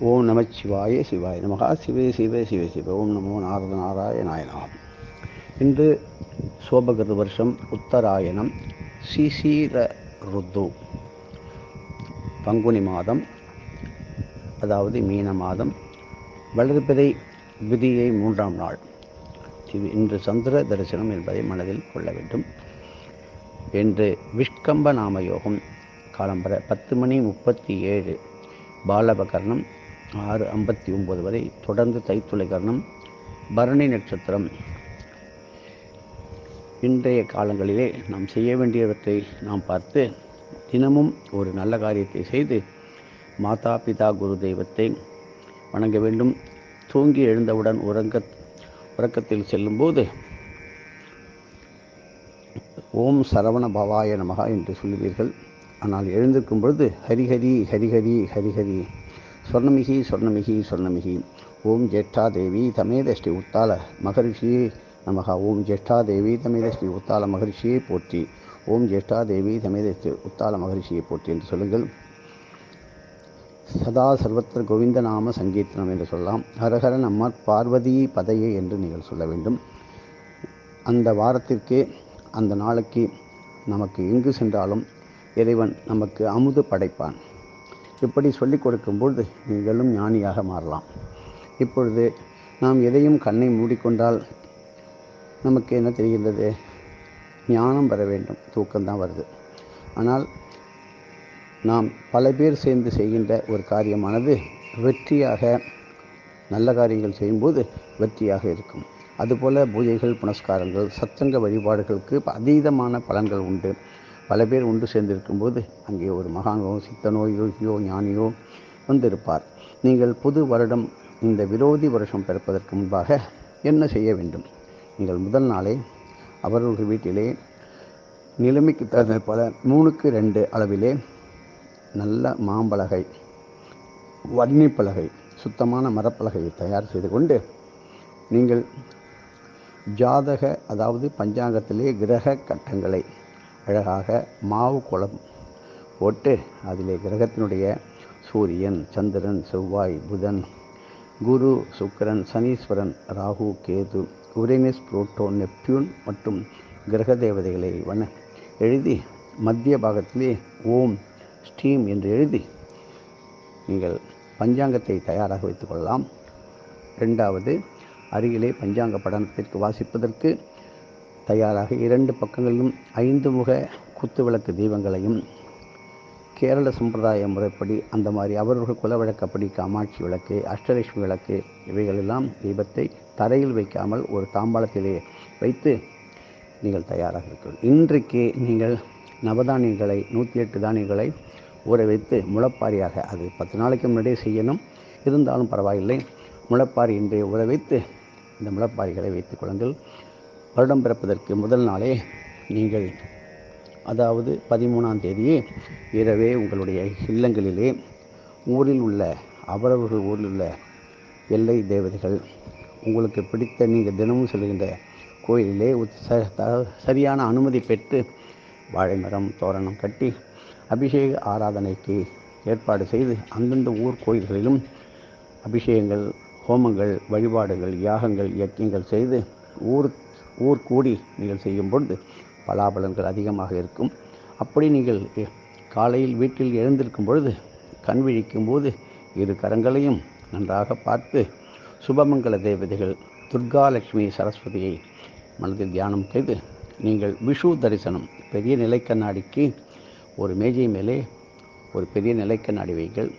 ஓம் நம சிவாய சிவாய நமகா. சிவே சிவே சிவ சிவ. ஓம் நமோ நாரத நாராய நாயனாம் இன்று சோபகிருத வருஷம் உத்தராயணம். சிசீர ருத்து பங்குனி மாதம் அதாவது மீன மாதம். வளர்பிறை விதியை மூன்றாம் நாள். இது இன்று சந்திர தரிசனம் என்பதை மனதில் கொள்ள வேண்டும். என்று விஷ்கம்ப நாம யோகம் காலம்பர பத்து மணி முப்பத்தி ஏழு. பாலபகர்ணம் ஆறு ஐம்பத்தி ஒம்பது வரை தொடர்ந்து தைத்துளை கரணம் பரணி நட்சத்திரம். இன்றைய காலங்களிலே நாம் செய்ய வேண்டியவற்றை நாம் பார்த்து தினமும் ஒரு நல்ல காரியத்தை செய்து மாதா பிதா குரு தெய்வத்தை வணங்க வேண்டும். தூங்கி எழுந்தவுடன் உறங்க உறக்கத்தில் செல்லும்போது ஓம் சரவண பவாய நமகா என்று சொல்லுவீர்கள். ஆனால் எழுந்திருக்கும் பொழுது ஹரிஹரி ஹரிஹரி ஹரிஹரி சொர்ணமிகி சொர்ணமிகி சொர்ணமிகி. ஓம் ஜேஷ்டா தேவி தமேத ஸ்ரீ உத்தால மகரிஷியே நமகா ஓம் ஜேஷ்டா தேவி தமேதஸ்ரீ உத்தால மகரிஷியை போற்றி. ஓம் ஜேஷ்டா தேவி தமேதஷ்டி உத்தால மகரிஷியை போற்றி என்று சொல்லுங்கள். சதா சர்வத்திர கோவிந்த நாம சங்கீர்த்தனம் என்று சொல்லலாம். ஹரஹர நம்ம பார்வதி பதையே என்று நீங்கள் சொல்ல வேண்டும். அந்த வாரத்திற்கே அந்த நாளைக்கு நமக்கு எங்கு சென்றாலும் இறைவன் நமக்கு அமுது படைப்பான். இப்படி சொல்லிக் கொடுக்கும்பொழுது நீங்களும் ஞானியாக மாறலாம். இப்பொழுது நாம் எதையும் கண்ணை மூடிக்கொண்டால் நமக்கு என்ன தெரிகின்றது? ஞானம் வர வேண்டும். தூக்கம்தான் வருது. ஆனால் நாம் பல பேர் சேர்ந்து செய்கின்ற ஒரு காரியமானது வெற்றியாக நல்ல காரியங்கள் செய்யும்போது வெற்றியாக இருக்கும். அதுபோல் பூஜைகள் புனஸ்காரங்கள் சத்தங்க வழிபாடுகளுக்கு அதீதமான பலன்கள் உண்டு. பல பேர் ஒன்று சேர்ந்திருக்கும்போது அங்கே ஒரு மகானோ சித்தனோ யோகியோ ஞானியோ வந்திருப்பார். நீங்கள் புது வருடம் இந்த விரோதி வருஷம் பிறப்பதற்கு முன்பாக என்ன செய்ய வேண்டும்? நீங்கள் முதல் நாளே அவர்கள் வீட்டிலே நிலைமைக்கு தகுந்த போல மூணுக்கு ரெண்டு அளவிலே நல்ல மாம்பலகை வன்னிப்பலகை சுத்தமான மரப்பலகையை தயார் செய்து கொண்டு நீங்கள் ஜாதக அதாவது பஞ்சாங்கத்திலே கிரக கட்டங்களை அழகாக மாவு குளம் போட்டு அதிலே கிரகத்தினுடைய சூரியன் சந்திரன் செவ்வாய் புதன் குரு சுக்கரன் சனீஸ்வரன் ராகு கேது உரேனிஸ் புரோட்டோ நெப்டியூன் மற்றும் கிரக தேவதைகளை வண்ண எழுதி மத்திய பாகத்திலே ஓம் ஸ்டீம் என்று எழுதி நீங்கள் பஞ்சாங்கத்தை தயாராக வைத்துக்கொள்ளலாம் ரெண்டாவது அருகிலே பஞ்சாங்க படத்திற்கு வாசிப்பதற்கு தயாராக இரண்டு பக்கங்களிலும் ஐந்து முக குத்து விளக்கு தீபங்களையும் கேரள சம்பிரதாய முறைப்படி அந்த மாதிரி அவர்கள் குல வழக்கப்படி காமாட்சி விளக்கு அஷ்டலட்சுமி விளக்கு இவைகளெல்லாம் தீபத்தை தரையில் வைக்காமல் ஒரு தாம்பாளத்திலே வைத்து நீங்கள் தயாராக இருக்கிறோம் இன்றைக்கு நீங்கள் நவதானியங்களை நூற்றி எட்டு தானியங்களை ஊற வைத்து முளப்பாரியாக அது பத்து நாளைக்கு முன்னாடியே செய்யணும். இருந்தாலும் பரவாயில்லை. முளப்பாரி இன்றைய ஊற வைத்து இந்த முளப்பாரிகளை வைத்துக் கொள்ளுங்கள். வருடம் பிறப்பதற்கு முதல் நாளே நீங்கள் அதாவது பதிமூணாம் தேதியே இரவே உங்களுடைய இல்லங்களிலே ஊரில் உள்ள அவரவர்கள் ஊரில் உள்ள எல்லை தேவதைகள் உங்களுக்கு பிடித்த நீங்கள் தினமும் செல்கின்ற கோயிலிலே சரியான அனுமதி பெற்று வாழை மரம் தோரணம் கட்டி அபிஷேக ஆராதனைக்கு ஏற்பாடு செய்து அந்தந்த ஊர் கோயில்களிலும் அபிஷேகங்கள் ஹோமங்கள் வழிபாடுகள் யாகங்கள் இயக்கியங்கள் செய்து ஊர் ஊர் கூடி நீங்கள் செய்யும் பொழுது பலாபலன்கள் அதிகமாக இருக்கும். அப்படி நீங்கள் காலையில் வீட்டில் எழுந்திருக்கும் பொழுது கண் விழிக்கும் போது இரு கரங்களையும் நன்றாக பார்த்து சுபமங்கல தேவதைகள் துர்கா லட்சுமி சரஸ்வதியை மனதில் தியானம் செய்து நீங்கள் விஷு தரிசனம் பெரிய நிலைக்கண்ணாடிக்கு ஒரு மேஜை மேலே ஒரு பெரிய நிலைக்கண்ணாடி வைங்கள்.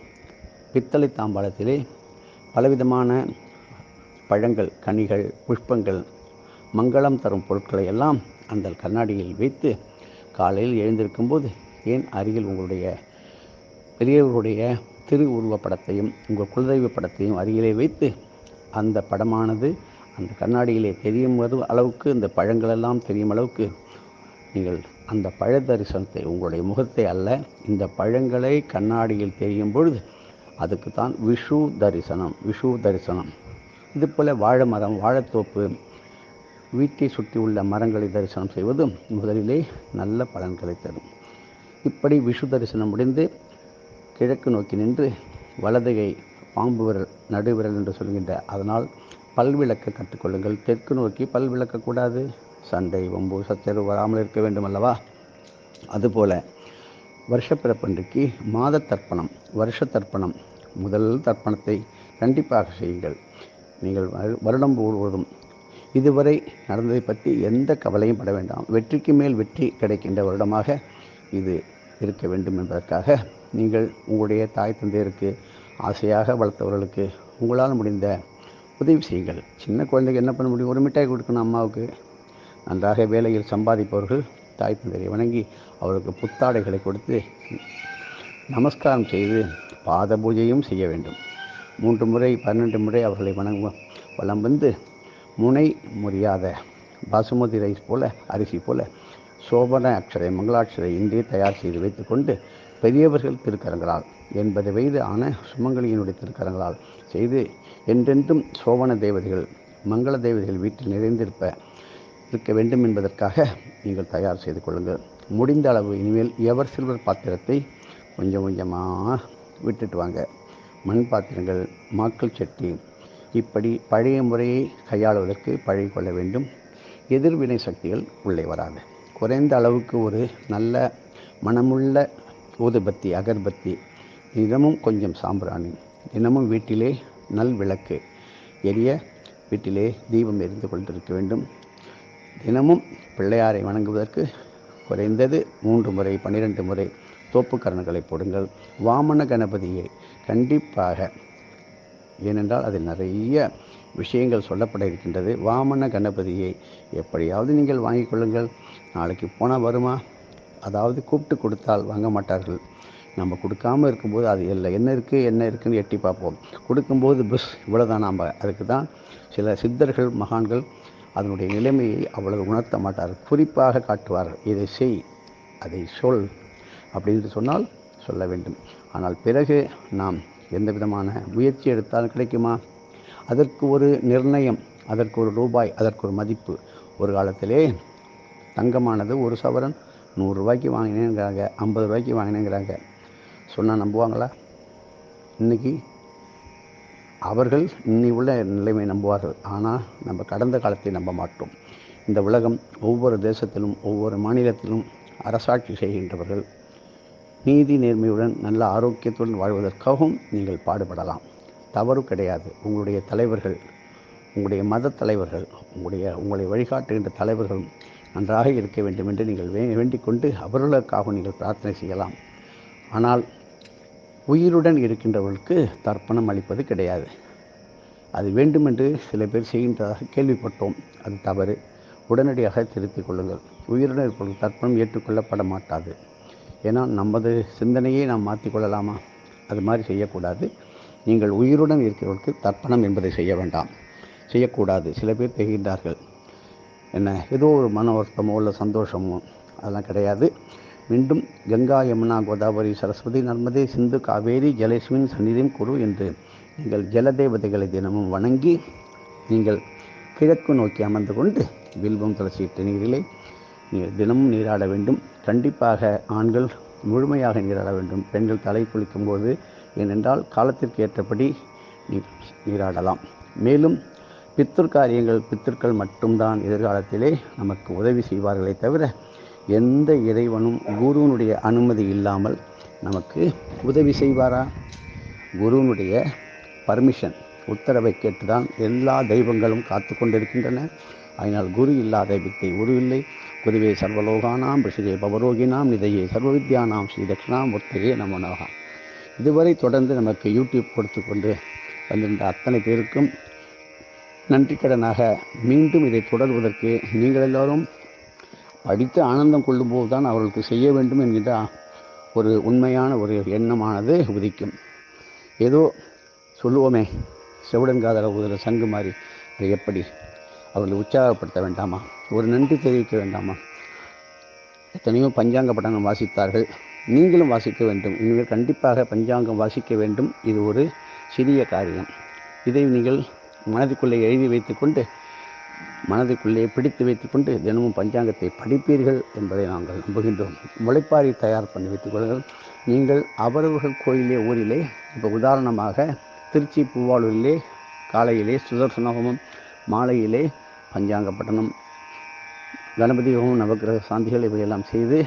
பித்தளை தாம்பாளத்திலே பலவிதமான பழங்கள் கனிகள் புஷ்பங்கள் மங்களம் தரும் பொருட்களை எல்லாம் அந்த கண்ணாடியில் வைத்து காலையில் எழுந்திருக்கும்போது ஏன் அருகில் உங்களுடைய பெரியவர்களுடைய திரு உருவப்படத்தையும் உங்கள் குலதெய்வ படத்தையும் அருகிலே வைத்து அந்த படமானது அந்த கண்ணாடியிலே தெரியும் அளவுக்கு இந்த பழங்களெல்லாம் தெரியும் அளவுக்கு நீங்கள் அந்த பழ தரிசனத்தை உங்களுடைய முகத்தை அல்ல இந்த பழங்களை கண்ணாடியில் தெரியும் பொழுது அதுக்கு தான் விஷு தரிசனம் விஷு தரிசனம். இது போல் வாழை மரம் வாழைத்தோப்பு வீட்டை சுற்றி உள்ள மரங்களை தரிசனம் செய்வதும் முதலிலே நல்ல பலன்களை தரும். இப்படி விஷு தரிசனம் முடிந்து கிழக்கு நோக்கி நின்று வலதுகை பாம்பு விரல் நடுவிரல் என்று சொல்கின்ற அதனால் பல்விளக்க கற்றுக்கொள்ளுங்கள் தெற்கு நோக்கி பல் விளக்கக்கூடாது. சண்டை வம்பு சச்சரவு வராமல் இருக்க வேண்டும் அல்லவா அதுபோல வருஷப்பிறப்பன்றைக்கு மாத தர்ப்பணம் வருஷ தர்ப்பணம். முதல் தர்ப்பணத்தை கண்டிப்பாக செய்யுங்கள். நீங்கள் வரு- வருடம் முழுவதும் இதுவரை நடந்ததை பற்றி எந்த கவலையும் பட வேண்டாம். வெற்றிக்கு மேல் வெற்றி கிடைக்கின்ற வருடமாக இது இருக்க வேண்டும் என்பதற்காக நீங்கள் உங்களுடைய தாய் தந்தையருக்கு ஆசையாக வளர்த்தவர்களுக்கு உங்களால் முடிந்த உதவி செய்யுங்கள். சின்ன குழந்தைக்கு என்ன பண்ண முடியும்? ஒரு மிட்டாய் கொடுக்கணும் அம்மாவுக்கு. நன்றாக வேலையில் சம்பாதிப்பவர்கள் தாய் தந்தையை வணங்கி அவருக்கு புத்தாடைகளை கொடுத்து நமஸ்காரம் செய்து பாத பூஜையும் செய்ய வேண்டும். மூன்று முறை பன்னெண்டு முறை அவர்களை வணங்க வலம் வந்து முனை முறியாத பாசுமதி ரைஸ் போல அரிசி போல சோபன அக்ஷரை மங்களாட்சரை இன்றே தயார் செய்து வைத்துக்கொண்டு பெரியவர்கள் திருக்கரங்களால் எண்பது வயது ஆன சுமங்கலியினுடைய திருக்கரங்களால் செய்து என்றென்றும் சோபன தேவதைகள் மங்கள தேவதைகள் வீட்டில் நிறைந்திருப்ப இருக்க வேண்டும் என்பதற்காக நீங்கள் தயார் செய்து கொள்ளுங்கள். முடிந்த அளவு இனிமேல் எவர் சில்வர் பாத்திரத்தை கொஞ்சம் கொஞ்சமாக விட்டுட்டு வாங்க. மண் பாத்திரங்கள் மாக்கள் சட்டி இப்படி பழைய முறையை கையாளுவதற்கு பழகிக்கொள்ள வேண்டும். எதிர்வினை சக்திகள் உள்ளே வராது குறைந்த அளவுக்கு ஒரு நல்ல மனமுள்ள ஊதுபத்தி அகர்பத்தி தினமும் கொஞ்சம் சாம்பிராணி தினமும் வீட்டிலே நல் விளக்கு எரிய வீட்டிலே தீபம் எரிந்து கொண்டிருக்க வேண்டும். தினமும் பிள்ளையாரை வணங்குவதற்கு குறைந்தது மூன்று முறை பன்னிரெண்டு முறை தோப்புக்கரணங்களை போடுங்கள். வாமன கணபதியை கண்டிப்பாக ஏனென்றால் அதில் நிறைய விஷயங்கள் சொல்லப்பட இருக்கின்றது. வாமன கணபதியை எப்படியாவது நீங்கள் வாங்கி கொள்ளுங்கள். நாளைக்கு போனால் வருமா? அதாவது கூப்பிட்டு கொடுத்தால் வாங்க மாட்டார்கள். நம்ம கொடுக்காம இருக்கும்போது அது இல்லை. என்ன இருக்குது என்ன இருக்குன்னு எட்டி பார்ப்போம். கொடுக்கும்போது பஸ் இவ்வளோதான் நாம். அதுக்கு தான் சில சித்தர்கள் மகான்கள் அதனுடைய நிலைமையை அவ்வளவு உணர்த்த மாட்டார்கள். குறிப்பாக காட்டுவார்கள். இதை செய் அதை சொல் அப்படின்னு சொன்னால் சொல்ல வேண்டும். ஆனால் பிறகு நாம் எந்த விதமான முயற்சி எடுத்தால் கிடைக்குமா? அதற்கு ஒரு நிர்ணயம் அதற்கு ஒரு ரூபாய் அதற்கு ஒரு மதிப்பு. ஒரு காலத்திலே தங்கமானது ஒரு சவரன் நூறுரூவாய்க்கு வாங்கினேங்கிறாங்க ஐம்பது ரூபாய்க்கு வாங்கினேங்கிறாங்க. சொன்னால் நம்புவாங்களா? இன்னைக்கு அவர்கள் இன்னி உள்ள நிலைமை நம்புவார்கள். ஆனால் நம்ம கடந்த காலத்தை நம்ப மாட்டோம். இந்த உலகம் ஒவ்வொரு தேசத்திலும் ஒவ்வொரு மாநிலத்திலும் அரசாட்சி செய்கின்றவர்கள் நீதி நேர்மையுடன் நல்ல ஆரோக்கியத்துடன் வாழ்வதற்காகவும் நீங்கள் பாடுபடலாம். தவறு கிடையாது. உங்களுடைய தலைவர்கள் உங்களுடைய மத தலைவர்கள் உங்களுடைய உங்களை வழிகாட்டுகின்ற தலைவர்களும் நன்றாக இருக்க வேண்டும் என்று நீங்கள் வே வேண்டிக் கொண்டு அவர்களுக்காக நீங்கள் பிரார்த்தனை செய்யலாம். ஆனால் உயிருடன் இருக்கின்றவர்களுக்கு தர்ப்பணம் அளிப்பது கிடையாது. அது வேண்டுமென்று சில பேர் செய்கின்றதாக கேள்விப்பட்டோம். அது தவறு. உடனடியாக திருத்திக் கொள்ளுங்கள். உயிருடன் இருப்பவர்கள் தர்ப்பணம் ஏற்றுக்கொள்ளப்பட மாட்டாது. ஏன்னா நமது சிந்தனையை நாம் மாற்றிக்கொள்ளலாமா? அது மாதிரி செய்யக்கூடாது. நீங்கள் உயிருடன் இருக்கிறவர்களுக்கு தர்ப்பணம் என்பதை செய்ய வேண்டாம். செய்யக்கூடாது. சில பேர் தெரிகின்றார்கள். என்ன ஏதோ ஒரு மன வருத்தமோ இல்லை சந்தோஷமோ அதெல்லாம் கிடையாது. மீண்டும் கங்கா யமுனா கோதாவரி சரஸ்வதி நர்மதே சிந்து காவேரி ஜலேஸ்மின் சந்நிதியும் குரு என்று நீங்கள் ஜலதேவதைகளை தினமும் வணங்கி நீங்கள் கிழக்கு நோக்கி அமர்ந்து கொண்டு வில்வம் துளசி நீரிலே நீங்கள் தினமும் நீராட வேண்டும். கண்டிப்பாக ஆண்கள் முழுமையாக நீராட வேண்டும். பெண்கள் தலை குளிக்கும் போது ஏனென்றால் காலத்திற்கு ஏற்றபடி நீ நீராடலாம். மேலும் பித்தர் காரியங்கள் பித்தர்கள் மட்டும்தான் எதிர்காலத்திலே நமக்கு உதவி செய்வார்களே தவிர எந்த இறைவனும் குருவினுடைய அனுமதி இல்லாமல் நமக்கு உதவி செய்வாரா? குருவனுடைய பர்மிஷன் உத்தரவை கேட்டுதான் எல்லா தெய்வங்களும் காத்து கொண்டிருக்கின்றன அதனால் குரு இல்லாத வித்தை குரு இல்லை குருவே சர்வலோகானாம் ரிஷிகே பவரோகினாம் நிதையே சர்வவித்யானாம் ஸ்ரீ தட்சிணாமூர்த்தியே நமோ நமகா இதுவரை தொடர்ந்து நமக்கு யூடியூப் கொடுத்து கொண்டு வந்திருந்த அத்தனை பேருக்கும் நன்றிக்கடனாக மீண்டும் இதை தொடர்வதற்கு நீங்கள் எல்லோரும் படித்து ஆனந்தம் கொள்ளும்போது தான் அவர்களுக்கு செய்ய வேண்டும் என்கின்ற ஒரு உண்மையான ஒரு எண்ணமானது உதிக்கும். ஏதோ சொல்லுவோமே செவுடன் காதல ஊதுற சங்கு மாதிரி அது எப்படி? அவர்களை உற்சாகப்படுத்த வேண்டாமா? ஒரு நன்றி தெரிவிக்க வேண்டாமா? எத்தனையோ பஞ்சாங்க பட்டணம் வாசித்தார்கள். நீங்களும் வாசிக்க வேண்டும். இனிமேல் கண்டிப்பாக பஞ்சாங்கம் வாசிக்க வேண்டும். இது ஒரு சிறிய காரியம். இதை நீங்கள் மனதுக்குள்ளே எழுதி வைத்துக்கொண்டு மனதுக்குள்ளே பிடித்து வைத்துக்கொண்டு தினமும் பஞ்சாங்கத்தை படிப்பீர்கள் என்பதை நாங்கள் நம்புகின்றோம். முளைப்பாரி தயார் பண்ணி வைத்துக் கொள்ளுங்கள் நீங்கள் அவரவர்கள் கோயிலே ஊரிலே இப்போ உதாரணமாக திருச்சி பூவாளூரிலே காலையிலே சுதர்சன ஹோமம் மாலையிலே பஞ்சாங்க பட்டணம் கணபதி ஹோமம் நவக்கிரக சாந்திகள் இவையெல்லாம் செய்து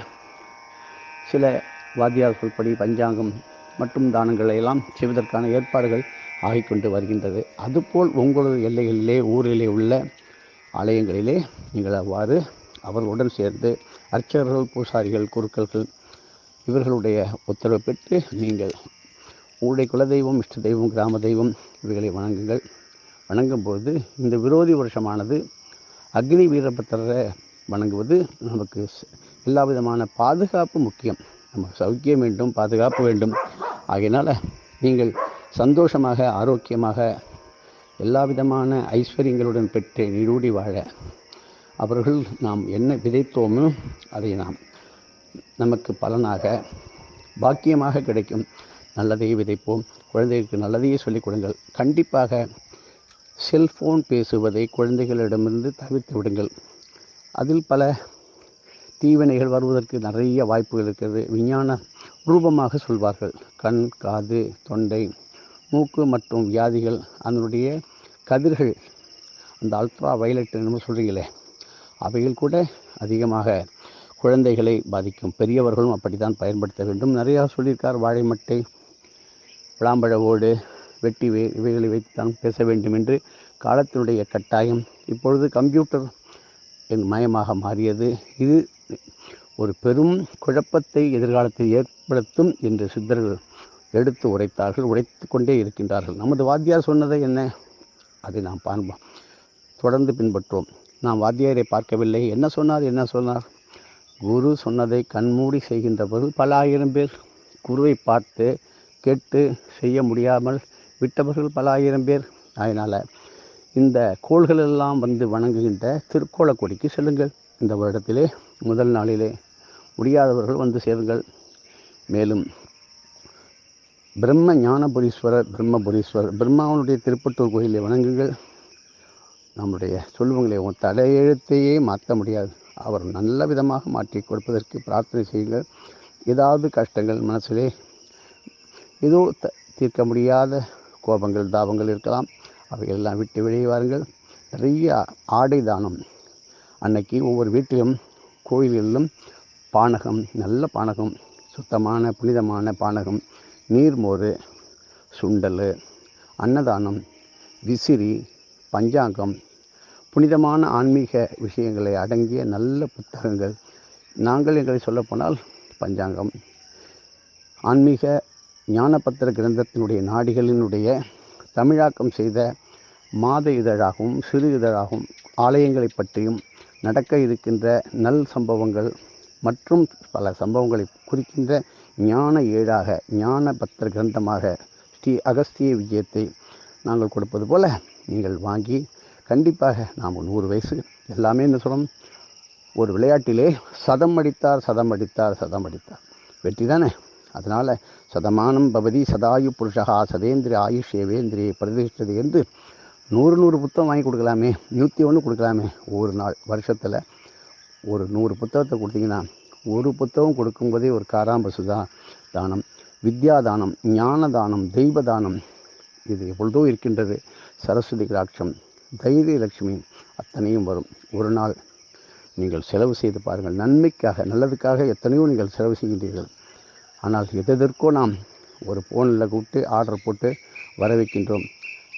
சில வாத்தியார் சொல்படி பஞ்சாங்கம் மற்றும் தானங்களை எல்லாம் செய்வதற்கான ஏற்பாடுகள் ஆகிக்கொண்டு வருகின்றது. அதுபோல் உங்களது எல்லைகளிலே ஊரிலே உள்ள ஆலயங்களிலே நீங்கள் அவ்வாறு அவர்களுடன் சேர்ந்து அர்ச்சகர்கள் பூசாரிகள் குருக்கள்கள் இவர்களுடைய உத்தரவு பெற்று நீங்கள் உங்களுடைய குலதெய்வம் இஷ்ட தெய்வம் கிராம தெய்வம் இவைகளை வணங்குங்கள். வணங்கும்போது இந்த விரோதி வருஷமானது அக்னி வீரபத்திரரை வணங்குவது நமக்கு எல்லா விதமான பாதுகாப்பு முக்கியம். நமக்கு சௌக்கியம் வேண்டும் பாதுகாப்பு வேண்டும். ஆகையினால் நீங்கள் சந்தோஷமாக ஆரோக்கியமாக எல்லா விதமான ஐஸ்வர்யங்களுடன் பெற்று நீரூடி வாழ. அவர்கள் நாம் என்ன விதைத்தோமோ அதை நாம் நமக்கு பலனாக பாக்கியமாக கிடைக்கும். நல்லதையே விதைப்போம். குழந்தைகளுக்கு நல்லதையே சொல்லிக் கொடுங்கள். கண்டிப்பாக செல்ஃபோன் பேசுவதை குழந்தைகளிடமிருந்து தவிர்த்து விடுங்கள். அதில் பல தீவினைகள் வருவதற்கு நிறைய வாய்ப்புகள் இருக்கிறது. விஞ்ஞான ரூபமாக சொல்வார்கள். கண் காது தொண்டை மூக்கு மற்றும் வியாதிகள். அதனுடைய கதிர்கள் அந்த அல்ட்ரா வயலட் என்னமோ சொல்கிறீங்களே அவைகள் கூட அதிகமாக குழந்தைகளை பாதிக்கும். பெரியவர்களும் அப்படித்தான் பயன்படுத்த வேண்டும். நிறையா சொல்லியிருக்கார். வாழைமட்டை விளாம்பழ ஓடு வெட்டி வே இவைகளை வைத்துத்தான் பேச வேண்டும் என்று காலத்தினுடைய கட்டாயம். இப்பொழுது கம்ப்யூட்டர் என் மயமாக மாறியது. இது ஒரு பெரும் குழப்பத்தை எதிர்காலத்தில் ஏற்படுத்தும் என்று சித்தர்கள் எடுத்து உரைத்தார்கள் உரைத்து கொண்டே இருக்கின்றார்கள். நமது வாத்தியார் சொன்னதை என்ன? அதை நாம் பார்ப்போம். தொடர்ந்து பின்பற்றுவோம். நாம் வாத்தியாரை பார்க்கவில்லை. என்ன சொன்னார்? என்ன சொன்னார்? குரு சொன்னதை கண்மூடி செய்கின்றவர்கள் பல ஆயிரம் பேர் குருவை பார்த்து கேட்டு செய்ய முடியாமல் விட்டவர்கள் பல ஆயிரம் பேர். அதனால் இந்த கோள்களெல்லாம் வந்து வணங்குகின்ற திருக்கோலக்கொடிக்கு செல்லுங்கள். இந்த வருடத்திலே முதல் நாளிலே முடியாதவர்கள் வந்து சேருங்கள். மேலும் பிரம்ம ஞானபுரீஸ்வரர் பிரம்மபுரீஸ்வரர் பிரம்மாவனுடைய திருப்பட்டூர் கோயிலை வணங்குங்கள். நம்முடைய சொல்லுவங்களை உன் தலையெழுத்தையே மாற்ற முடியாது. அவர் நல்ல விதமாக மாற்றி கொடுப்பதற்கு பிரார்த்தனை செய்யுங்கள். ஏதாவது கஷ்டங்கள் மனசிலே ஏதோ த- தீர்க்க முடியாத கோபங்கள் தாபங்கள் இருக்கலாம். அவையெல்லாம் விட்டு வெளியே வாருங்கள். நிறைய ஆடை தானம். அன்னைக்கு ஒவ்வொரு வீட்டிலும் கோயில்களிலும் பானகம் நல்ல பானகம் சுத்தமான புனிதமான பானகம் நீர்மோர் சுண்டல் அன்னதானம் விசிறி பஞ்சாங்கம் புனிதமான ஆன்மீக விஷயங்களை அடங்கிய நல்ல புத்தகங்கள். நாங்கள் எங்களை சொல்லப்போனால் பஞ்சாங்கம். ஆன்மீக ஞானபத்திர கிரந்தத்தினுடைய நாடிகளினுடைய தமிழாக்கம் செய்த மாத இதழாகவும் சிறு இதழாகவும் ஆலயங்களை பற்றியும் நடக்க இருக்கின்ற நல் சம்பவங்கள் மற்றும் பல சம்பவங்களை குறிக்கின்ற ஞான ஏழாக ஞான பத்திர கிரந்தமாக ஸ்ரீ அகஸ்திய விஜயத்தை நாங்கள் கொடுப்பது போல நீங்கள் வாங்கி கண்டிப்பாக நாம் நூறு வயசு. எல்லாமே என்ன சொல்லணும் ஒரு விளையாட்டிலே சதம் அடித்தார் சதம் அடித்தார் சதம் அடித்தார். வெற்றி தானே? அதனால் சதமானம் பவதி சதாயு புருஷகா சதேந்திர ஆயுஷ் ஏவேந்திரியை பிரதிஷ்டது என்று நூறு நூறு புத்தகம் வாங்கி கொடுக்கலாமே நூற்றி ஒன்று கொடுக்கலாமே ஒரு நாள் வருஷத்தில். ஒரு நூறு புத்தகத்தை கொடுத்தீங்கன்னா ஒரு புத்தகம் கொடுக்கும்போதே ஒரு காராம்பசு தான் தானம் வித்யாதானம் ஞான தானம் தெய்வ தானம் இது எப்பொழுதோ இருக்கின்றது. சரஸ்வதி கடாட்சம் தைரிய லட்சுமி அத்தனையும் வரும். ஒரு நாள் நீங்கள் செலவு செய்து பாருங்கள். நன்மைக்காக நல்லதுக்காக எத்தனையோ நீங்கள் செலவு செய்கின்றீர்கள். ஆனால் எதெதற்கோ நாம் ஒரு ஃபோனில் கூப்பிட்டு ஆர்டர் போட்டு வர வைக்கின்றோம்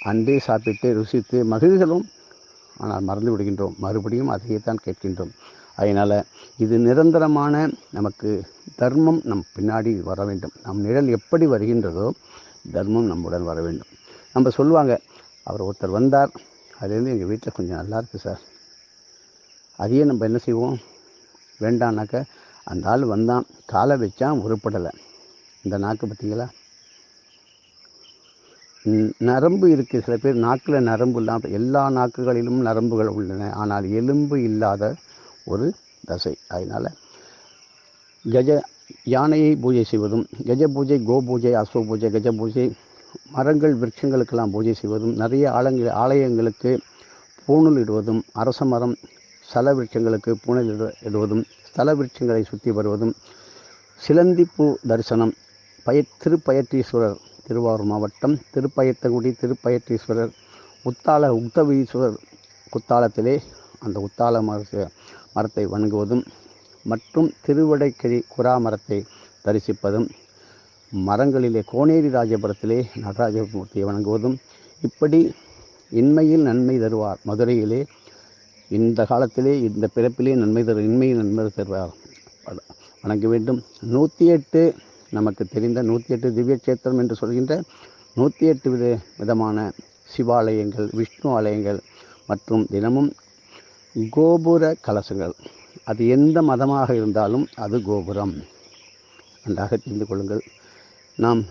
அன்றே சாப்பிட்டு ருசித்து மகிழ்கிறோம். ஆனால் மறந்து விடுகின்றோம். மறுபடியும் அதையே தான் கேட்கின்றோம். அதனால் இது நிரந்தரமான நமக்கு தர்மம் நம் பின்னாடி வர வேண்டும். நம் நிழல் எப்படி வருகின்றதோ தர்மம் நம்முடன் வர வேண்டும். நம்ம சொல்லுவாங்க அவர் ஒருத்தர் வந்தார். அதுலேருந்து எங்கள் வீட்டில் கொஞ்சம் நல்லா இருக்குது சார். அதையே நம்ம என்ன செய்வோம்? வேண்டானாக்க அந்த ஆள் வந்தான். காலை வச்சான் உருப்படலை இந்த நாக்கு பார்த்தீங்களா? நரம்பு இருக்குது சில பேர் நாக்கில் நரம்பு இல்லாமல் எல்லா நாக்குகளிலும் நரம்புகள் உள்ளன. ஆனால் எலும்பு இல்லாத ஒரு தசை. அதனால் கஜ யானையை பூஜை செய்வதும் கஜ பூஜை கோ பூஜை அஸ்வ பூஜை கஜ பூஜை மரங்கள் விருட்சங்களுக்கெல்லாம் பூஜை செய்வதும் நிறைய ஆலங்கள் ஆலயங்களுக்கு பூணூல் இடுவதும் அரச மரம் சல விருட்சங்களுக்கு பூணல் இடுவதும் ஸ்தல விருட்சங்களை சுற்றி வருவதும் சிலந்திப்பூ தரிசனம். பய திருப்பயற்றீஸ்வரர் திருவாரூர் மாவட்டம் திருப்பயத்தங்குடி திருப்பயற்றீஸ்வரர் உத்தால உத்தவீஸ்வரர் குத்தாலத்திலே அந்த உத்தால மர மரத்தை வணங்குவதும் மற்றும் திருவடைக்கிழி குரா மரத்தை தரிசிப்பதும் மரங்களிலே கோனேரி ராஜபுரத்திலே நடராஜமூர்த்தியை வணங்குவதும் இப்படி இன்மையில் நன்மை தருவார். மதுரையிலே இந்த காலத்திலே இந்த பிறப்பிலே நன்மை தரு இன்மையில் நன்மை தருவார். வணங்க வேண்டும். நூற்றி எட்டு நமக்கு தெரிந்த நூற்றி எட்டு திவ்ய சேத்திரம் என்று சொல்கின்ற நூற்றி எட்டு வித விதமான சிவாலயங்கள் விஷ்ணு ஆலயங்கள் மற்றும் தினமும் கோபுர கலசங்கள். அது எந்த மதமாக இருந்தாலும் அது கோபுரம். நன்றாக தெரிந்து கொள்ளுங்கள். நாம்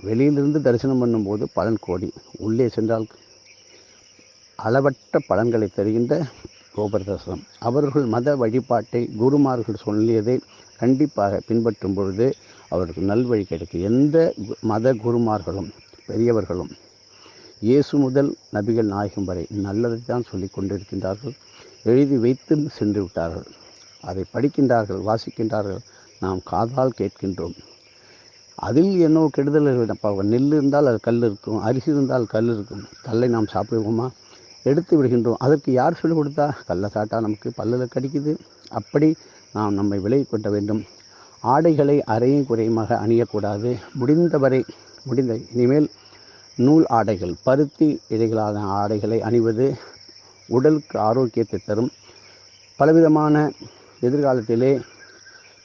வெளியிலிருந்து தரிசனம் பண்ணும்போது பலன் கோடி. உள்ளே சென்றால் அளவற்ற பலன்களை தருகின்ற கோபரதசம் அவர்கள் மத வழிபாட்டை குருமார்கள் சொல்லியதை கண்டிப்பாக பின்பற்றும் பொழுது அவருக்கு நல்வழி கிடைக்கும். எந்த மத குருமார்களும் பெரியவர்களும் இயேசு முதல் நபிகள் நாயகம் வரை நல்லதை தான் சொல்லிக் கொண்டிருக்கின்றார்கள். எழுதி வைத்து சென்று விட்டார்கள். அதை படிக்கின்றார்கள் வாசிக்கின்றார்கள். நாம் காதால் கேட்கின்றோம். அதில் என்னோ கெடுதல் நெல் இருந்தால் அது கல் இருக்கும் அரிசி இருந்தால் கல் இருக்கும். கல்லை நாம் சாப்பிடுவோமா? எடுத்து விடுகின்றோம். அதற்கு யார் சொல்லிக் கொடுத்தா? கள்ள சாட்டா நமக்கு பல்லில் கடிக்குது. அப்படி நாம் நம்மை விலகி கொட்ட வேண்டும். ஆடைகளை அறையும் குறையுமாக அணியக்கூடாது. முடிந்தவரை முடிந்த இனிமேல் நூல் ஆடைகள் பருத்தி இழைகளான ஆடைகளை அணிவது உடலுக்கு ஆரோக்கியத்தை தரும். பலவிதமான எதிர்காலத்திலே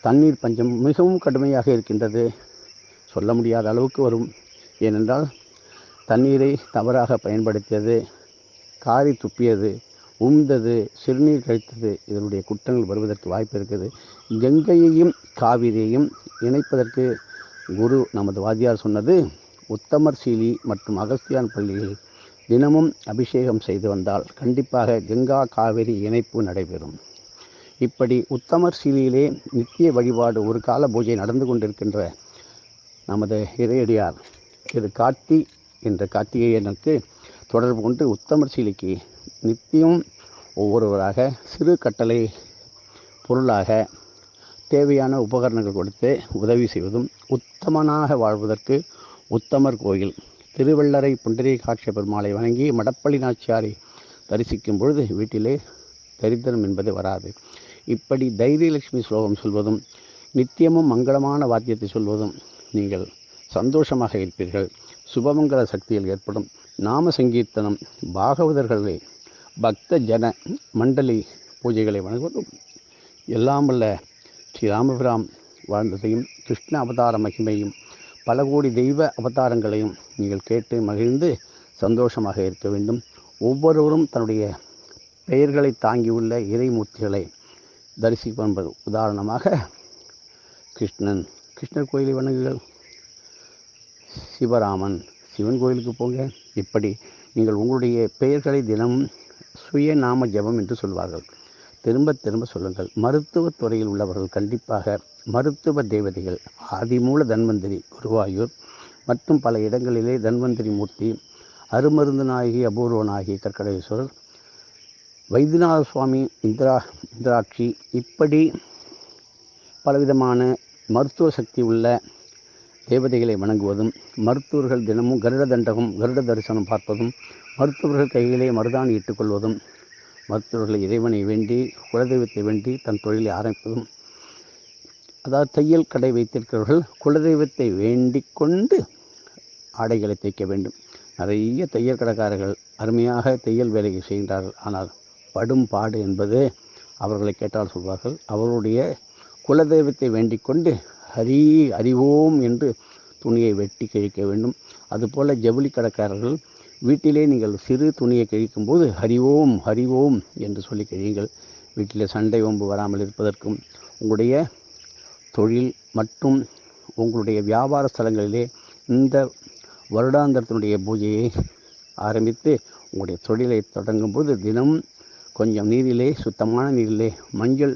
தண்ணீர் பஞ்சம் மிகவும் கடுமையாக இருக்கின்றது. சொல்ல முடியாத அளவுக்கு வரும். ஏனென்றால் தண்ணீரை தவறாக பயன்படுத்தியது காரி துப்பியது உந்தது சிறுநீர் கழித்தது இதனுடைய குற்றங்கள் வருவதற்கு வாய்ப்பு இருக்குது. கங்கையையும் காவிரியையும் இணைப்பதற்கு குரு நமது வாத்தியார் சொன்னது உத்தமர் சீலி மற்றும் அகஸ்தியான் பள்ளியில் தினமும் அபிஷேகம் செய்து வந்தால் கண்டிப்பாக கங்கா காவிரி இணைப்பு நடைபெறும். இப்படி உத்தமர் சீலியிலே நித்திய வழிபாடு ஒரு கால பூஜை நடந்து கொண்டிருக்கின்ற நமது இறையடியார் திரு கார்த்தி என்ற கார்த்திகேயனுக்கு தொடர்பு கொண்டு உத்தமர் சீலைக்கு நித்தியம் ஒவ்வொருவராக சிறு கட்டளை பொருளாக தேவையான உபகரணங்கள் கொடுத்து உதவி செய்வதும் உத்தமனாக வாழ்வதற்கு உத்தமர் கோயில். திருவள்ளரை புண்டரீகாட்சி பெருமாளை வணங்கி மடப்பள்ளி நாச்சியாரை தரிசிக்கும் பொழுது வீட்டிலே தரித்திரம் என்பது வராது. இப்படி தைரியலட்சுமி ஸ்லோகம் சொல்வதும் நித்தியமும் மங்களமான வாத்தியத்தை சொல்வதும் நீங்கள் சந்தோஷமாக இருப்பீர்கள். சுபமங்கல சக்தியில் ஏற்படும் நாம சங்கீர்த்தனம் பாகவதர்களே பக்த ஜன மண்டலி பூஜைகளை வணங்குவதும் எல்லாம் வல்ல ஸ்ரீராமபிராம் வாழ்ந்ததையும் கிருஷ்ண அவதார மகிமையும் பல கோடி தெய்வ அவதாரங்களையும் நீங்கள் கேட்டு மகிழ்ந்து சந்தோஷமாக இருக்க வேண்டும். ஒவ்வொருவரும் தன்னுடைய பெயர்களை தாங்கியுள்ள இறைமூர்த்திகளை தரிசிப்பது உதாரணமாக கிருஷ்ணன். கிருஷ்ணர் கோயிலை வணங்குகள் சிவராமன். சிவன் கோயிலுக்கு போங்க. இப்படி நீங்கள் உங்களுடைய பெயர்களை தினமும் சுயநாம ஜெபம் என்று சொல்வார்கள். திரும்ப திரும்ப சொல்லுங்கள். மருத்துவத் துறையில் உள்ளவர்கள் கண்டிப்பாக மருத்துவ தேவதைகள் ஆதிமூல தன்வந்திரி குருவாயூர் மற்றும் பல இடங்களிலே தன்வந்திரி மூர்த்தி அருமருந்து நாயகி அபூர்வ நாயகி கற்கடேஸ்வரர் வைத்தியநாத சுவாமி இந்திரா இந்திராட்சி இப்படி பலவிதமான மருத்துவ சக்தி உள்ள தேவதைகளை வணங்குவதும் மருத்துவர்கள் தினமும் கருட தண்டகம் கருட தரிசனம் பார்ப்பதும் மருத்துவர்கள் கையிலே மருதாணி இட்டுக்கொள்வதும் மருத்துவர்களை இறைவனை வேண்டி குலதெய்வத்தை வேண்டி தன் தொழிலை ஆரம்பிப்பதும். அதாவது தையல் கடை வைத்திருக்கிறவர்கள் குலதெய்வத்தை வேண்டிக் கொண்டு ஆடைகளை தைக்க வேண்டும். நிறைய தையல் கடைக்காரர்கள் அருமையாக தையல் வேலையை செய்கின்றார்கள். ஆனால் படும் பாடு என்பது அவர்களை கேட்டால் சொல்வார்கள். அவருடைய குலதெய்வத்தை வேண்டிக் கொண்டு ஹரி அறிவோம் என்று துணியை வெட்டி கிழிக்க வேண்டும். அதுபோல் ஜவுளி கடைக்காரர்கள் வீட்டிலே நீங்கள் சிறு துணியை கிழிக்கும்போது ஹரிவோம் ஹரிவோம் என்று சொல்லி கிழியுங்கள். வீட்டிலே சண்டை ஒம்பு வராமல் இருப்பதற்கும் உங்களுடைய தொழில் மற்றும் உங்களுடைய வியாபார ஸ்தலங்களிலே இந்த வருடாந்தரத்தினுடைய பூஜையை ஆரம்பித்து உங்களுடைய தொழிலை தொடங்கும்போது தினம் கொஞ்சம் நீரிலே சுத்தமான நீரிலே மஞ்சள்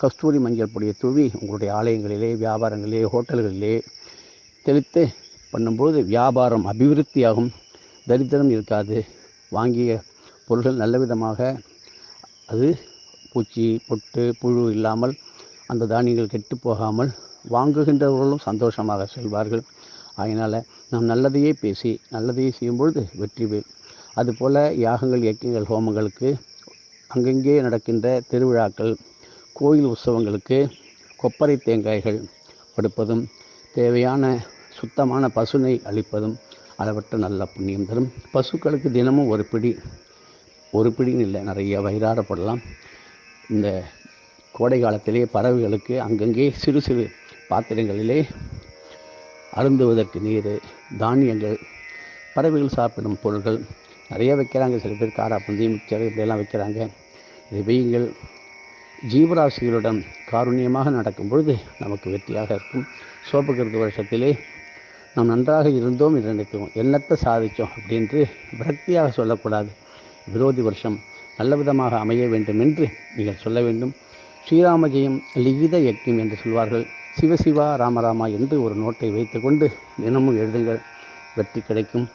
கஸ்தூரி மஞ்சள் பொடியை தூவி உங்களுடைய ஆலயங்களிலே வியாபாரங்களிலே ஹோட்டல்களிலே தெளித்து பண்ணும்போது வியாபாரம் அபிவிருத்தியாகும். தரித்திரம் இருக்காது. வாங்கிய பொருள்கள் நல்ல விதமாக அது பூச்சி பொட்டு புழு இல்லாமல் அந்த தானியங்கள் கெட்டு போகாமல் வாங்குகின்றவர்களும் சந்தோஷமாக செல்வார்கள். அதனால் நாம் நல்லதையே பேசி நல்லதையே செய்யும்பொழுது வெற்றி பெறும் அதுபோல் யாகங்கள் இயக்கங்கள் ஹோமங்களுக்கு அங்கங்கே நடக்கின்ற திருவிழாக்கள் கோயில் உற்சவங்களுக்கு கொப்பரை தேங்காய்கள் கொடுப்பதும் தேவையான சுத்தமான பசுனை அளிப்பதும் அளவற்ற நல்ல புண்ணியம் தரும். பசுக்களுக்கு தினமும் ஒரு பிடி ஒரு பிடின்னு இல்லை நிறைய வயிறார போடலாம். இந்த கோடை காலத்திலே பறவைகளுக்கு அங்கங்கே சிறு சிறு பாத்திரங்களிலே அருந்துவதற்கு நீர் தானியங்கள் பறவைகள் சாப்பிடும் பொருட்கள் நிறைய வைக்கிறாங்க. சில பேர் காராப்பந்தி மிக்சர் இப்படியெல்லாம் வைக்கிறாங்க. இதை வையுங்கள். ஜீவராசிகளுடன் காருண்யமாக நடக்கும் பொழுது நமக்கு வெற்றியாக இருக்கும். சோபகிருத்த வருஷத்திலே நாம் நன்றாக இருந்தோம் என்று நினைக்கிறோம் என்னத்தை சாதித்தோம் அப்படின்று விரக்தியாக சொல்லக்கூடாது. விரோதி வருஷம் நல்ல விதமாக அமைய வேண்டும் என்று நீங்கள் சொல்ல வேண்டும். ஸ்ரீராமஜெயம் லிகித யக்ஞம் என்று சொல்வார்கள். சிவசிவா ராமராமா என்று ஒரு நோட்டை வைத்துக்கொண்டு தினமும் எழுதுங்கள். வெற்றி கிடைக்கும்.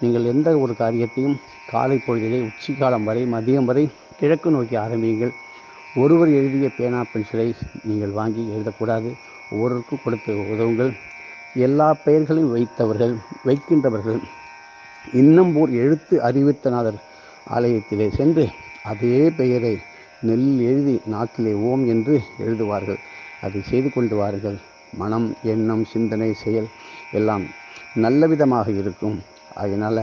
நீங்கள் எந்த ஒரு காரியத்தையும் காலை பொழுதிலே உச்சிக்காலம் வரை மதியம் வரை கிழக்கு நோக்கி ஆரம்பியுங்கள். ஒருவர் எழுதிய பேனா பென்சிலை நீங்கள் வாங்கி எழுதக்கூடாது. ஒவ்வொருவருக்கும் கொடுத்து உதவுங்கள். எல்லா பெயர்களையும் வைத்தவர்கள் வைக்கின்றவர்கள். இன்னும் ஓர் எழுத்து அறிவித்தநாதர் ஆலயத்திலே சென்று அதே பெயரை நெல்லில் எழுதி நாக்கிலே ஓம் என்று எழுதுவார்கள். அதை செய்து கொண்டு வாருங்கள். மனம் எண்ணம் சிந்தனை செயல் எல்லாம் நல்ல விதமாக இருக்கும். அதனால்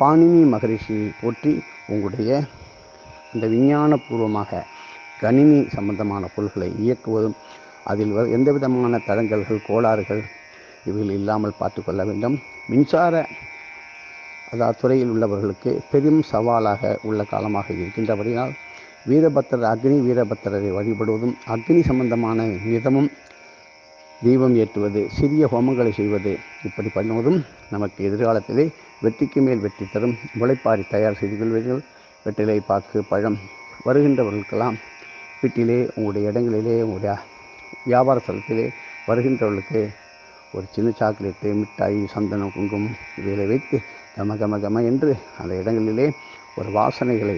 பாணினி மகரிஷியை போற்றி உங்களுடைய இந்த விஞ்ஞானபூர்வமாக கணினி சம்பந்தமான பொருள்களை இயக்குவதும் அதில் வ- எந்த விதமான தடங்கல்கள் கோளாறுகள் இவைகள் இல்லாமல் பார்த்து கொள்ள வேண்டும். மின்சார அதாவது துறையில் உள்ளவர்களுக்கு பெரும் சவாலாக உள்ள காலமாக இருக்கின்றபடியால் வீரபத்திரர் அக்னி வீரபத்திரரை வழிபடுவதும் அக்னி சம்பந்தமான விதமும் தீபம் ஏற்றுவது சிறிய ஹோமங்களை செய்வது இப்படி பண்ணுவதும் நமக்கு எதிர்காலத்திலே வெற்றிக்கு மேல் வெற்றி தரும். முளைப்பாரி தயார் செய்து கொள்வீர்கள். வெற்றிலை பாக்கு பழம் வருகின்றவர்களுக்கெல்லாம் வீட்டிலே உங்களுடைய இடங்களிலே உங்களுடைய வியாபார ஸ்தலத்திலே வருகின்றவர்களுக்கு ஒரு சின்ன சாக்லேட்டு மிட்டாய் சந்தனம் குங்குமம் இவைகளை வைத்து கம கம கம என்று அந்த இடங்களிலே ஒரு வாசனைகளை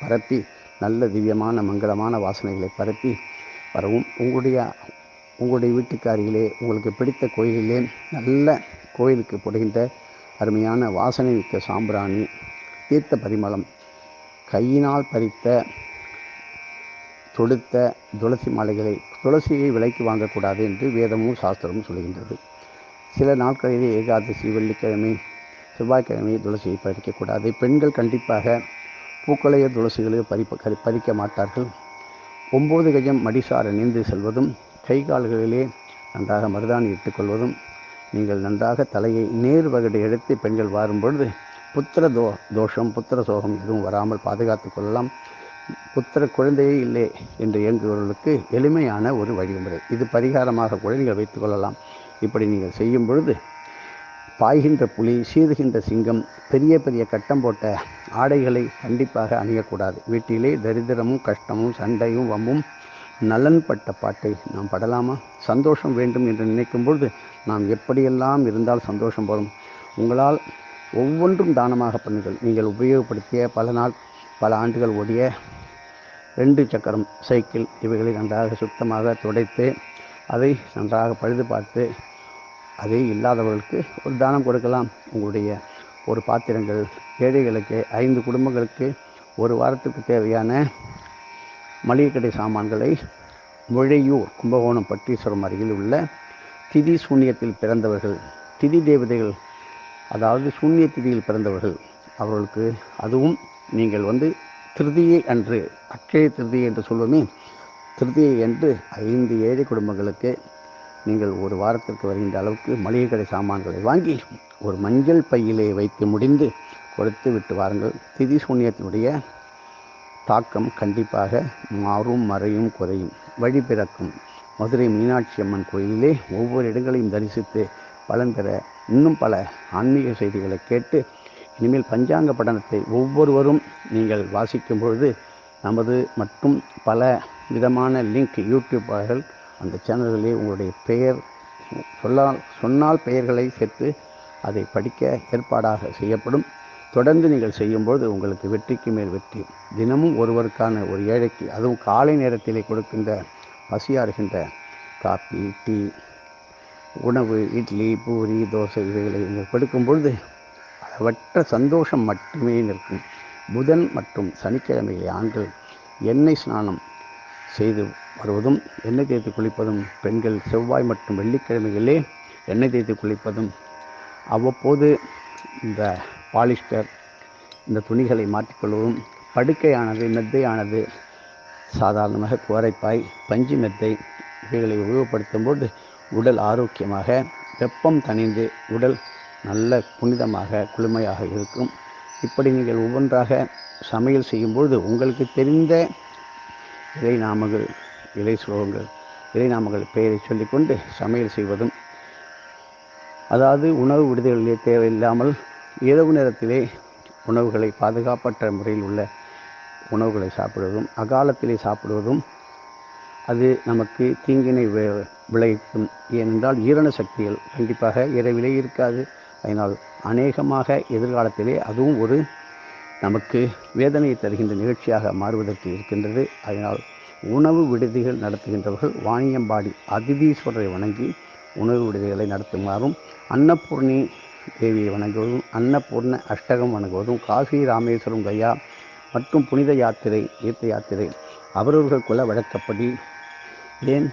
பரப்பி நல்ல திவ்யமான மங்களமான வாசனைகளை பரப்பி வரவும் உங்களுடைய உங்களுடைய வீட்டுக்காரிகளே உங்களுக்கு பிடித்த கோயிலிலே நல்ல கோயிலுக்கு புடுகின்ற அருமையான வாசனை மிக்க சாம்பிராணி தீர்த்த பரிமளம் கையினால் பறித்த தொடுத்த துளசி மாலைகளை துளசியை விலைக்கு வாங்கக்கூடாது என்று வேதமும் சாஸ்திரமும் சொல்கின்றது சில நாட்களிலே ஏகாதசி வெள்ளிக்கிழமை செவ்வாய்க்கிழமை துளசியை பறிக்கக்கூடாது. பெண்கள் கண்டிப்பாக பூக்களையோ துளசிகளையோ பறிப்ப பறிக்க மாட்டார்கள். ஒம்பது கஜம் மடிசார நீந்து செல்வதும் கை கால்களிலே நன்றாக மருதாணி இட்டுக்கொள்வதும் நீங்கள் நன்றாக தலையை நேர் வகடு எடுத்து பெண்கள் வாரும்பொழுது புத்திர தோ தோஷம் புத்திர சோகம் எதுவும் வராமல் பாதுகாத்து கொள்ளலாம். புத்திர குழந்தையே இல்லை என்று இயங்குபவர்களுக்கு எளிமையான ஒரு வழிமுறை. இது பரிகாரமாக கூட நீங்கள் வைத்துக்கொள்ளலாம் இப்படி நீங்கள் செய்யும் பொழுது பாய்கின்ற புலி சீறுகின்ற சிங்கம் பெரிய பெரிய கட்டம் போட்ட ஆடைகளை கண்டிப்பாக அணியக்கூடாது. வீட்டிலே தரித்திரமும் கஷ்டமும் சண்டையும் வம்பும் நலன்பட்ட பாட்டை நாம் படலாமா? சந்தோஷம் வேண்டும் என்று நினைக்கும் பொழுது நாம் எப்படியெல்லாம் இருந்தால் சந்தோஷம் வரும்? உங்களால் ஒவ்வொன்றும் தானமாக பண்ணுங்கள். நீங்கள் உபயோகப்படுத்திய பல நாள் பல ஆண்டுகள் ஓடிய ரெண்டு சக்கரம் சைக்கிள் இவைகளை நன்றாக சுத்தமாக துடைத்து அதை நன்றாக பழுது பார்த்து அதை இல்லாதவர்களுக்கு ஒரு தானம் கொடுக்கலாம். உங்களுடைய ஒரு பாத்திரங்கள் ஏழைகளுக்கு ஐந்து குடும்பங்களுக்கு ஒரு வாரத்துக்கு தேவையான மளிகை கடை சாமான்களை முழையூர் கும்பகோணம் பட்டீஸ்வரம் அருகில் உள்ள திதி சூன்யத்தில் பிறந்தவர்கள் திதி தேவதைகள் அதாவது சூன்ய திதியில் பிறந்தவர்கள் அவர்களுக்கு அதுவும் நீங்கள் வந்து திருதியை அன்று அக்ஷய திருதியை என்று சொல்வோமே திருதியை என்று ஐந்து ஏழை குடும்பங்களுக்கு நீங்கள் ஒரு வாரத்திற்கு வருகின்ற அளவுக்கு மளிகை கடை சாமான்களை வாங்கி ஒரு மஞ்சள் பையிலே வைத்து முடிந்து கொடுத்து விட்டு வாருங்கள். திதி சூன்யத்தினுடைய தாக்கம் கண்டிப்பாக மாறும் மறையும் குறையும். வழி பிறக்கும். மதுரை மீனாட்சி அம்மன் கோயிலிலே ஒவ்வொரு இடங்களையும் தரிசித்து பலன் பெற இன்னும் பல ஆன்மீக செய்திகளை கேட்டு இனிமேல் பஞ்சாங்க படனத்தை ஒவ்வொருவரும் நீங்கள் வாசிக்கும் பொழுது நமது மற்றும் பல விதமான லிங்க் யூடியூபர்கள் அந்த சேனல்களிலே உங்களுடைய பெயர் சொல்லால் சொன்னால் பெயர்களை சேர்த்து அதை படிக்க ஏற்பாடாக செய்யப்படும். தொடர்ந்து நீங்கள் செய்யும்போது உங்களுக்கு வெற்றிக்கு மேல் வெற்றி. தினமும் ஒருவருக்கான ஒரு ஏழைக்கு அதுவும் காலை நேரத்திலே கொடுக்கின்ற பசியாறுகின்ற காப்பி டீ உணவு இட்லி பூரி தோசை இவைகளை நீங்கள் கொடுக்கும் பொழுது அளவற்ற சந்தோஷம் மட்டுமே நிற்கும். புதன் மற்றும் சனிக்கிழமையிலே ஆண்கள் எண்ணெய் ஸ்நானம் செய்து வருவதும் எண்ணெய் தேய்த்து குளிப்பதும் பெண்கள் செவ்வாய் மற்றும் வெள்ளிக்கிழமைகளே எண்ணெய் தேய்த்து குளிப்பதும் அவ்வப்போது இந்த பாலிஸ்டர் இந்த துணிகளை மாற்றிக்கொள்வதும் படுக்கையானது மெத்தையானது சாதாரணமாக கோரைப்பாய் பஞ்சு மெத்தை இவைகளை உபயோகப்படுத்தும் போது உடல் ஆரோக்கியமாக வெப்பம் தணிந்து உடல் நல்ல புனிதமாக குளுமையாக இருக்கும். இப்படி நீங்கள் ஒவ்வொன்றாக சமையல் செய்யும்பொழுது உங்களுக்கு தெரிந்த இறை நாமங்கள் இறை ஸ்லோகங்கள் இறை நாமங்கள் பெயரை சொல்லிக்கொண்டு சமையல் செய்வதும் அதாவது உணவு விடுதிகளிலே தேவையில்லாமல் இரவு நேரத்திலே உணவுகளை பாதுகாப்பற்ற முறையில் உள்ள உணவுகளை சாப்பிடுவதும் அகாலத்திலே சாப்பிடுவதும் அது நமக்கு தீங்கினை வி- விளைவிக்கும். ஏனென்றால் ஈரண சக்திகள் கண்டிப்பாக இரவிலே இருக்காது. அதனால் அநேகமாக எதிர்காலத்திலே அதுவும் ஒரு நமக்கு வேதனையை தருகின்ற நிகழ்ச்சியாக மாறுவதற்கு இருக்கின்றது. அதனால் உணவு விடுதிகள் நடத்துகின்றவர்கள் வாணியம்பாடி அதிதீஸ்வரரை வணங்கி உணவு விடுதிகளை நடத்துமாறும் அன்னபூர்ணி தேவியை வணங்குவதும் அன்னபூர்ண அஷ்டகம் வணங்குவதும் காசி ராமேஸ்வரம் கையா மற்றும் புனித யாத்திரை தீர்த்த யாத்திரை அவரவர்கள் குல வழக்கப்படி ஏன்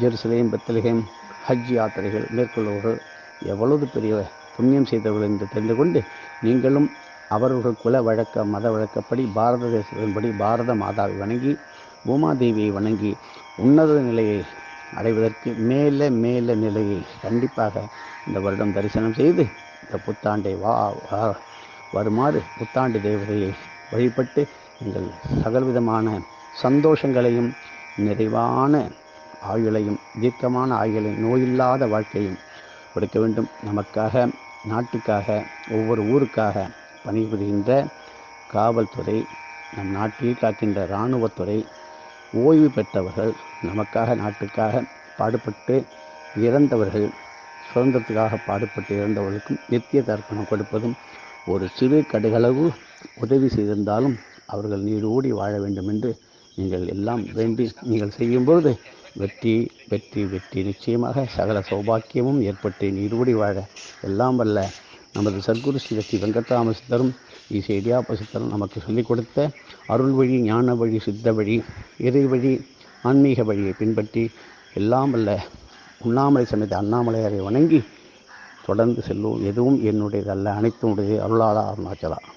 ஜெருசலேம் பெத்தலகேம் ஹஜ் யாத்திரைகள் மேற்கொள்பவர்கள் எவ்வளவு பெரிய புண்ணியம் செய்தவர்கள் என்று தெரிந்து கொண்டு நீங்களும் அவர்கள் குல வழக்க மத வழக்கப்படி பாரத தேசத்தின்படி பாரத மாதாவை வணங்கி பூமாதேவியை வணங்கி உன்னத நிலையை அடைவதற்கு மேலே மேலே நிலையை கண்டிப்பாக இந்த வருடம் தரிசனம் செய்து இந்த புத்தாண்டை வா வா- வருமாறு புத்தாண்டு தேவதையை வழிபட்டு நீங்கள் சகலவிதமான சந்தோஷங்களையும் நிறைவான ஆயுளையும் தீர்க்கமான ஆயுளையும் நோயில்லாத வாழ்க்கையும் கொடுக்க வேண்டும். நமக்காக நாட்டுக்காக ஒவ்வொரு ஊருக்காக பணிபுரிகின்ற காவல்துறை நம் நாட்டில் காக்கின்ற இராணுவத்துறை ஓய்வு பெற்றவர்கள் நமக்காக நாட்டுக்காக பாடுபட்டு இறந்தவர்கள் சுதந்திரத்துக்காக பாடுபட்டு இறந்தவர்களுக்கும் நித்திய தர்ப்பணம் கொடுப்பதும் ஒரு சிறு கடுகளவு உதவி செய்திருந்தாலும் அவர்கள் நீடூடி வாழ வேண்டும் என்று நீங்கள் எல்லாம் வேண்டி நீங்கள் செய்யும்பொழுது வெற்றி வெற்றி வெற்றி. நிச்சயமாக சகல சௌபாக்கியமும் ஏற்பட்டு நீடூடி வாழ எல்லாம் வல்ல நமது சத்குரு ஸ்ரீ ஸ்ரீ வெங்கட்ராம சித்தரும் ஈசை இடியாப்ப சித்தரும் நமக்கு சொல்லிக் கொடுத்த அருள் வழி ஞான வழி சித்த வழி இறை வழி ஆன்மீக வழியை பின்பற்றி எல்லாம் வல்ல உண்ணாமலை சமைத்த அண்ணாமலையாரை வணங்கி தொடர்ந்து செல்வோம். எதுவும் என்னுடையதல்ல அனைத்தும் உடைய அருளாளா அருணாச்சலா.